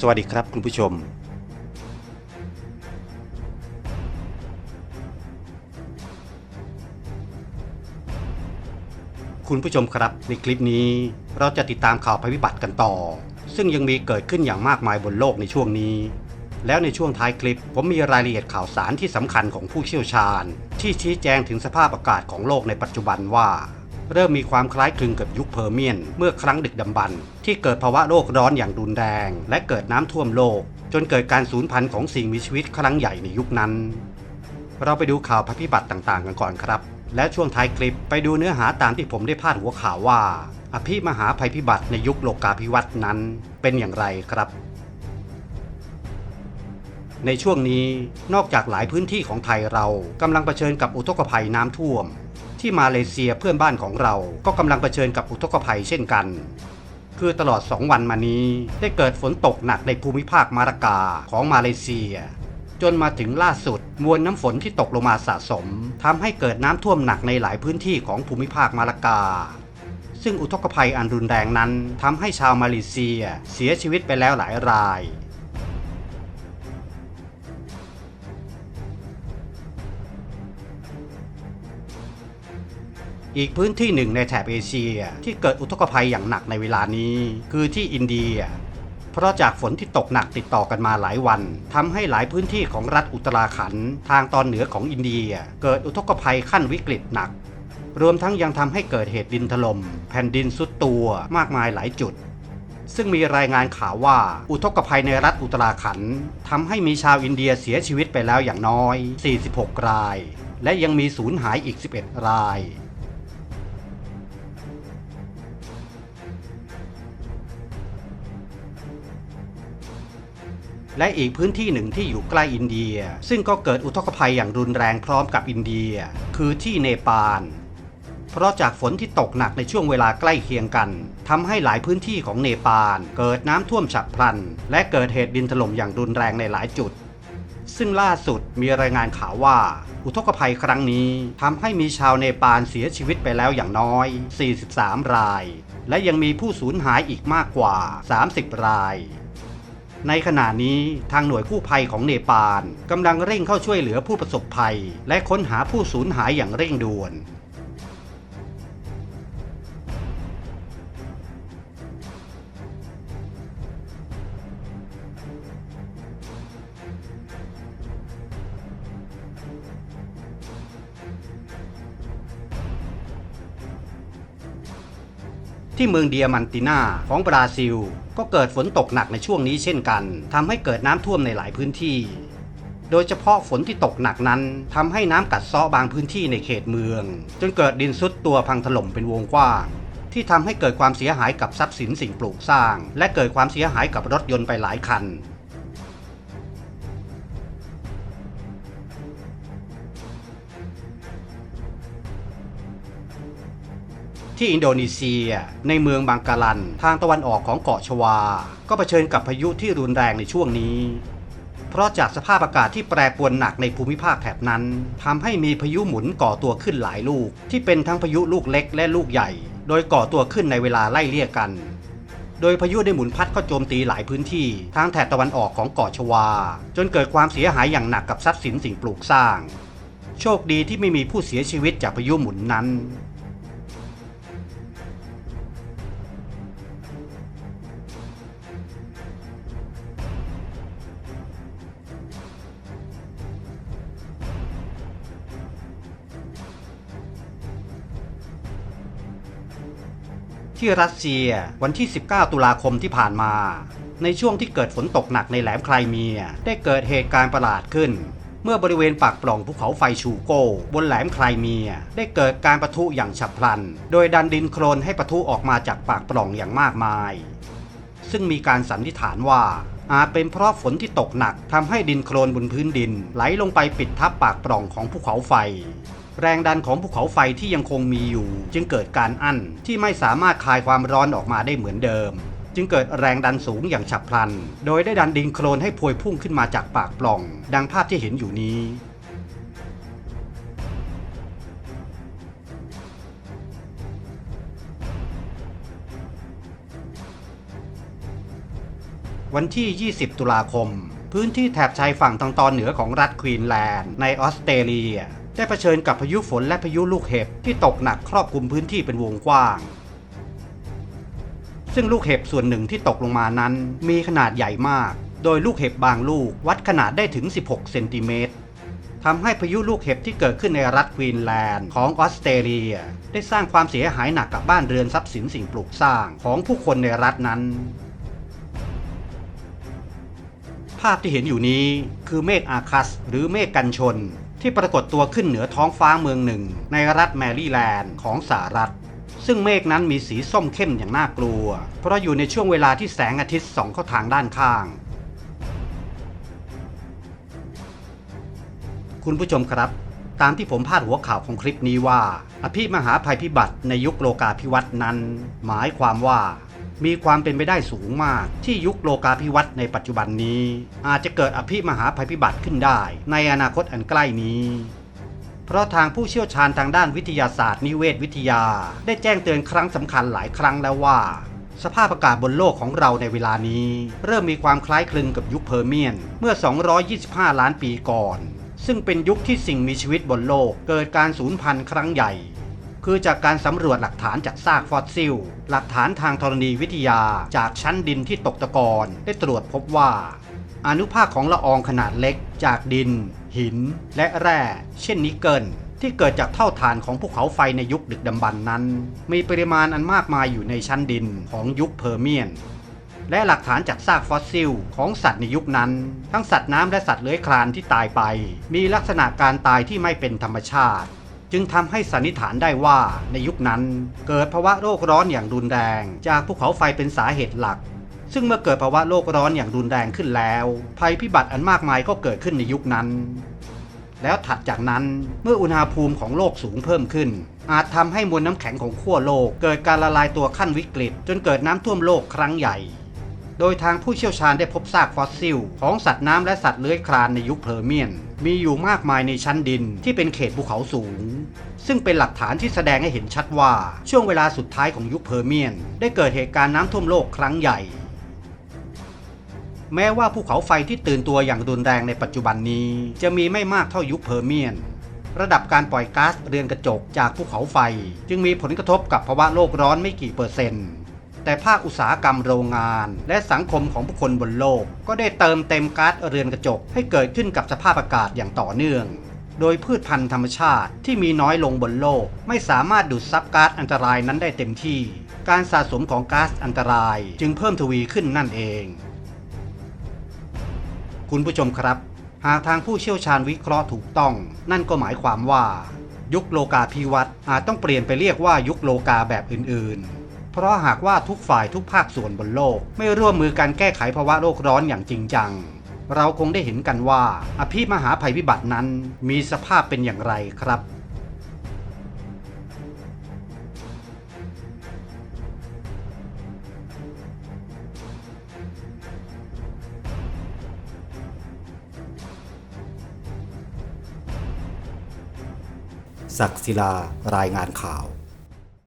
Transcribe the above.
สวัสดีครับคุณผู้ชม คุณผู้ชมครับในคลิปนี้เราจะติดตามข่าวภัยพิบัติกันต่อ ซึ่งยังมีเกิดขึ้นอย่างมากมายบนโลกในช่วงนี้ แล้วในช่วงท้ายคลิป ผมมีรายละเอียดข่าวสารที่สำคัญของผู้เชี่ยวชาญ ที่ชี้แจงถึงสภาพอากาศของโลกในปัจจุบันว่า เริ่มมีความคล้ายคลึงกับยุคเพอร์เมียน เมื่อครั้งดึกดำบรรพ์ที่เกิดภาวะโลกร้อนอย่างรุนแรง และเกิดน้ำท่วมโลก จนเกิดการสูญพันธุ์ของสิ่งมีชีวิตครั้งใหญ่ในยุคนั้น เราไปดูข่าวภัยพิบัติต่างๆ กันก่อนครับ และช่วงท้ายคลิปไปดูเนื้อหาตามที่ผมได้พาดหัวข่าวว่า อภิมหาภัยพิบัติในยุคโลกาภิวัตน์นั้น เป็นอย่างไรครับในช่วงนี้นอกจากหลายพื้นที่ของไทยเรากำลังเผชิญกับอุทกภัยน้ำท่วม ที่มาเลเซียเพื่อนบ้านของเรา ก็กำลังเผชิญกับอุทกภัยเช่นกัน คือตลอด 2 วันมานี้ ได้เกิดฝนตกหนักในภูมิภาคมารากาของมาเลเซีย จนมาถึงล่าสุด มวลน้ำฝนที่ตกลงมาสะสมทำให้เกิดน้ำท่วมหนักในหลายพื้นที่ของภูมิภาคมารากาซึ่งอุทกภัยอันรุนแรงนั้นทำให้ชาวมาเลเซียเสียชีวิตไปแล้วหลายราย อีกพื้นที่หนึ่งในแถบเอเชียที่เกิดอุทกภัยอย่างหนักในเวลานี้ คือที่อินเดีย เพราะจากฝนที่ตกหนักติดต่อกันมาหลายวันทำให้หลายพื้นที่ของรัฐอุตราขันทางตอนเหนือของอินเดีย เกิดอุทกภัยขั้นวิกฤตหนัก รวมทั้งยังทำให้เกิดเหตุดินถล่มแผ่นดินสุดตัวมากมายหลายจุดซึ่งมีรายงานข่าวว่าอุทกภัยในรัฐอุตราขันทำให้มีชาวอินเดียเสียชีวิตไปแล้วอย่างน้อย 46 ราย และยังมีสูญหายอีก 11 ราย และอีกพื้นที่หนึ่งที่อยู่ใกล้อินเดีย ซึ่งก็เกิดอุทกภัยอย่างรุนแรงพร้อมกับอินเดีย คือที่เนปาลเพราะจากฝนที่ตกหนักในช่วงเวลาใกล้เคียงกันทำให้หลายพื้นที่ของเนปาลเกิดน้ำท่วมฉับพลัน และเกิดเหตุดินถล่มอย่างรุนแรงในหลายจุด ซึ่งล่าสุดมีรายงานข่าวว่า อุทกภัยครั้งนี้ทำให้มีชาวเนปาลเสียชีวิตไปแล้วอย่างน้อย 43 ราย และยังมีผู้สูญหายอีกมากกว่า 30 ราย ในขณะนี้ทางหน่วยกู้ภัยของเนปาลกำลังเร่งเข้าช่วยเหลือผู้ประสบภัย และค้นหาผู้สูญหายอย่างเร่งด่วน ที่เมืองเดียมันตินาของบราซิล ก็เกิดฝนตกหนักในช่วงนี้เช่นกันทำให้เกิดน้ำท่วมในหลายพื้นที่ โดยเฉพาะฝนที่ตกหนักนั้นทำให้น้ำกัดเซาะบางพื้นที่ในเขตเมือง จนเกิดดินซุดตัวพังถล่มเป็นวงกว้าง ที่ทำให้เกิดความเสียหายกับทรัพย์สินสิ่งปลูกสร้าง และเกิดความเสียหายกับรถยนต์ไปหลายคัน ที่อินโดนีเซีย ในเมืองบางกาลัน ทางตะวันออกของเกาะชวา ก็เผชิญกับพายุที่รุนแรงในช่วงนี้ เพราะจากสภาพอากาศที่แปรปรวนหนักในภูมิภาคแถบนั้นทำให้มีพายุหมุนก่อตัวขึ้นหลายลูก ที่เป็นทั้งพายุลูกเล็กและลูกใหญ่ โดยก่อตัวขึ้นในเวลาไล่เลี่ยกัน โดยพายุได้หมุนพัดเข้าโจมตีหลายพื้นที่ทางแถบตะวันออกของเกาะชวา จนเกิดความเสียหายอย่างหนักกับทรัพย์สินสิ่งปลูกสร้าง โชคดีที่ไม่มีผู้เสียชีวิตจากพายุหมุนนั้น ที่รัสเซียวันที่ 19 ตุลาคมที่ผ่านมา ในช่วงที่เกิดฝนตกหนักในแหลมไครเมีย ได้เกิดเหตุการณ์ประหลาดขึ้น เมื่อบริเวณปากปล่องภูเขาไฟชูโก บนแหลมไครเมีย ได้เกิดการประทุอย่างฉับพลัน โดยดันดินโคลนให้ประทุออกมาจากปากปล่องอย่างมากมาย ซึ่งมีการสันนิษฐานว่าอาจเป็นเพราะฝนที่ตกหนักทำให้ดินโคลนบนพื้นดิน ไหลลงไปปิดทับปากปล่องของภูเขาไฟ แรงดันของภูเขาไฟที่ยังคงมีอยู่ จึงเกิดการอั้นที่ไม่สามารถคายความร้อนออกมาได้เหมือนเดิม จึงเกิดแรงดันสูงอย่างฉับพลัน โดยได้ดันดินโคลนให้พวยพุ่งขึ้นมาจากปากปล่อง ดังภาพที่เห็นอยู่นี้วันที่ 20 ตุลาคม พื้นที่แถบชายฝั่งทางตอนเหนือของรัฐควีนแลนด์ในออสเตรเลีย ได้เผชิญกับพายุฝนและพายุลูกเห็บที่ตกหนักครอบคลุมพื้นที่เป็นวงกว้าง ซึ่งลูกเห็บส่วนหนึ่งที่ตกลงมานั้น มีขนาดใหญ่มาก โดยลูกเห็บบางลูกวัดขนาดได้ถึง 16 เซนติเมตรทำให้พายุลูกเห็บที่เกิดขึ้นในรัฐควีนแลนด์ของออสเตรเลีย ได้สร้างความเสียหายหนักกับบ้านเรือนทรัพย์สินสิ่งปลูกสร้างของผู้คนในรัฐนั้น ภาพที่เห็นอยู่นี้คือเมฆอาคัส หรือเมฆกันชน ที่ปรากฏตัวขึ้นเหนือท้องฟ้าเมืองหนึ่ง ในรัฐแมรี่แลนด์ของสหรัฐ ซึ่งเมฆนั้นมีสีส้มเข้มอย่างน่ากลัว เพราะอยู่ในช่วงเวลาที่แสงอาทิตย์ส่องเข้าทางด้านข้าง คุณผู้ชมครับ ตามที่ผมพาดหัวข่าวของคลิปนี้ว่า อภิมหาภัยพิบัติในยุคโลกาภิวัตน์นั้น หมายความว่า มีความเป็นไปได้สูงมาก ที่ยุคโลกาภิวัตน์ในปัจจุบันนี้ อาจจะเกิดอภิมหาภัยพิบัติขึ้นได้ ในอนาคตอันใกล้นี้ เพราะทางผู้เชี่ยวชาญทางด้านวิทยาศาสตร์นิเวศวิทยา ได้แจ้งเตือนครั้งสำคัญหลายครั้งแล้วว่า สภาพอากาศบนโลกของเราในเวลานี้ เริ่มมีความคล้ายคลึงกับยุคเพอร์เมียน เมื่อ 225 ล้านปีก่อน ซึ่งเป็นยุคที่สิ่งมีชีวิตบนโลกเกิดการสูญพันธุ์ครั้งใหญ่ คือจากการสำรวจหลักฐานจากซากฟอสซิล หลักฐานทางธรณีวิทยาจากชั้นดินที่ตกตะกอนได้ตรวจพบว่า อนุภาคของละอองขนาดเล็ก จากดิน หิน และแร่ เช่นนิกเกิลที่เกิดจากเท่าฐานของภูเขาไฟในยุคดึกดำบรรพ์นั้น มีปริมาณอันมากมายอยู่ในชั้นดินของยุคเพอร์เมียน และหลักฐานจากซากฟอสซิลของสัตว์ในยุคนั้น ทั้งสัตว์น้ำและสัตว์เลื้อยคลานที่ตายไป มีลักษณะการตายที่ไม่เป็นธรรมชาติ จึงทำให้สันนิษฐานได้ว่าในยุคนั้นเกิดภาวะโลกร้อนอย่างรุนแรง จากภูเขาไฟเป็นสาเหตุหลัก ซึ่งเมื่อเกิดภาวะโลกร้อนอย่างรุนแรงขึ้นแล้ว ภัยพิบัติอันมากมายก็เกิดขึ้นในยุคนั้น แล้วถัดจากนั้นเมื่ออุณหภูมิของโลกสูงเพิ่มขึ้น อาจทำให้มวลน้ำแข็งของขั้วโลก เกิดการละลายตัวขั้นวิกฤต จนเกิดน้ำท่วมโลกครั้งใหญ่ โดยทางผู้เชี่ยวชาญได้พบซากฟอสซิล ของสัตว์น้ำและสัตว์เลื้อยคลานในยุคเพอร์เมียน มีอยู่มากมายในชั้นดินที่เป็นเขตภูเขาสูง ซึ่งเป็นหลักฐานที่แสดงให้เห็นชัดว่าช่วงเวลาสุดท้ายของยุคเพอร์เมียน ได้เกิดเหตุการณ์น้ำท่วมโลกครั้งใหญ่ แม้ว่าภูเขาไฟที่ตื่นตัวอย่างรุนแรงในปัจจุบันนี้ จะมีไม่มากเท่ายุคเพอร์เมียนระดับการปล่อยก๊าซเรือนกระจกจากภูเขาไฟ จึงมีผลกระทบกับภาวะโลกร้อนไม่กี่เปอร์เซ็นต์ แต่ภาคอุตสาหกรรมโรงงาน และสังคมของผู้คนบนโลก ก็ได้เติมเต็มก๊าซเรือนกระจกให้เกิดขึ้นกับสภาพอากาศอย่างต่อเนื่อง โดยพืชพันธุ์ธรรมชาติที่มีน้อยลงบนโลก ไม่สามารถดูดซับก๊าซอันตรายนั้นได้เต็มที่ การสะสมของก๊าซอันตรายจึงเพิ่มทวีขึ้นนั่นเอง คุณผู้ชมครับ หากทางผู้เชี่ยวชาญวิเคราะห์ถูกต้อง นั่นก็หมายความว่ายุคโลกาภิวัตน์อาจต้องเปลี่ยนไปเรียกว่ายุคโลกาแบบอื่นๆ เพราะหากว่าทุกฝ่ายทุกภาคส่วนบนโลก ไม่ร่วมมือกันแก้ไขภาวะโลกร้อนอย่างจริงจัง เราคงได้เห็นกันว่า อภิมหาภัยพิบัตินั้นมีสภาพเป็นอย่างไรครับศักดิ์ศิลารายงานข่าว